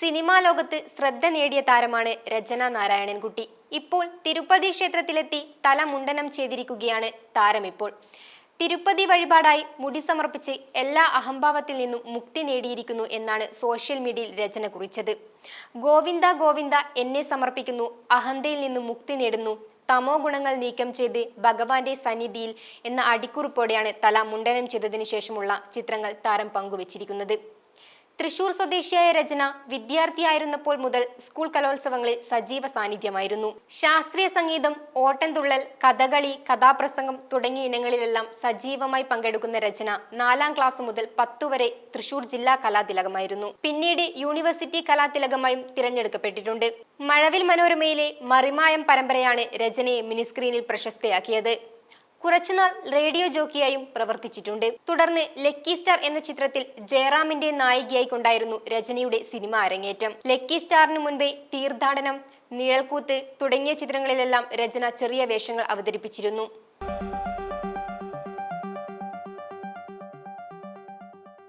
Cinema ലോകത്ത് ശ്രദ്ധ നേടിയ താരമാണ് രചന നാരായണൻകുട്ടി ഇപ്പോൾ തിരുപ്പതി ക്ഷേത്രത്തിലെത്തി തല മുണ്ടനം ചെയ്തിരിക്കുകയാണ് താരം ഇപ്പോൾ. തിരുപ്പതി വഴിപാടായി മുടി സമർപ്പിച്ച് എല്ലാ അഹംഭാവത്തിൽ നിന്നും മുക്തി നേടിയിരിക്കുന്നു എന്നാണ് സോഷ്യൽ മീഡിയയിൽ രചന കുറിച്ചത്. ഗോവിന്ദ ഗോവിന്ദ എന്നെ സമർപ്പിക്കുന്നു അഹന്തയിൽ നിന്നും മുക്തി നേടുന്നു തമോ ഗുണങ്ങൾ നീക്കം ചെയ്ത് ഭഗവാന്റെ സന്നിധിയിൽ എന്ന അടിക്കുറിപ്പോടെയാണ് തല മുണ്ടനം ചെയ്തതിനു ശേഷമുള്ള ചിത്രങ്ങൾ താരം പങ്കുവച്ചിരിക്കുന്നത്. തൃശൂർ സ്വദേശിയായ രചന വിദ്യാർത്ഥിയായിരുന്നപ്പോൾ മുതൽ സ്കൂൾ കലോത്സവങ്ങളിൽ സജീവ സാന്നിധ്യമായിരുന്നു. ശാസ്ത്രീയ സംഗീതം ഓട്ടൻതുള്ളൽ കഥകളി കഥാപ്രസംഗം തുടങ്ങിയ ഇനങ്ങളിലെല്ലാം സജീവമായി പങ്കെടുക്കുന്ന രചന നാലാം ക്ലാസ് മുതൽ പത്തു വരെ തൃശൂർ ജില്ലാ കലാതിലകമായിരുന്നു. പിന്നീട് യൂണിവേഴ്സിറ്റി കലാതിലകമായും തിരഞ്ഞെടുക്കപ്പെട്ടിട്ടുണ്ട്. മഴവിൽ മനോരമയിലെ മറിമായം പരമ്പരയാണ് രചനയെ മിനിസ്ക്രീനിൽ പ്രശസ്തയാക്കിയത്. കുറച്ചുനാൾ റേഡിയോ ജോക്കിയായും പ്രവർത്തിച്ചിട്ടുണ്ട്. തുടർന്ന് ലക്കി സ്റ്റാർ എന്ന ചിത്രത്തിൽ ജയറാമിന്റെ നായികയായി കൊണ്ടായിരുന്നു രജനിയുടെ സിനിമ അരങ്ങേറ്റം. ലക്കി സ്റ്റാറിന് മുൻപേ തീർത്ഥാടനം നിഴൽക്കൂത്ത് തുടങ്ങിയ ചിത്രങ്ങളിലെല്ലാം രചന ചെറിയ വേഷങ്ങൾ അവതരിപ്പിച്ചിരുന്നു.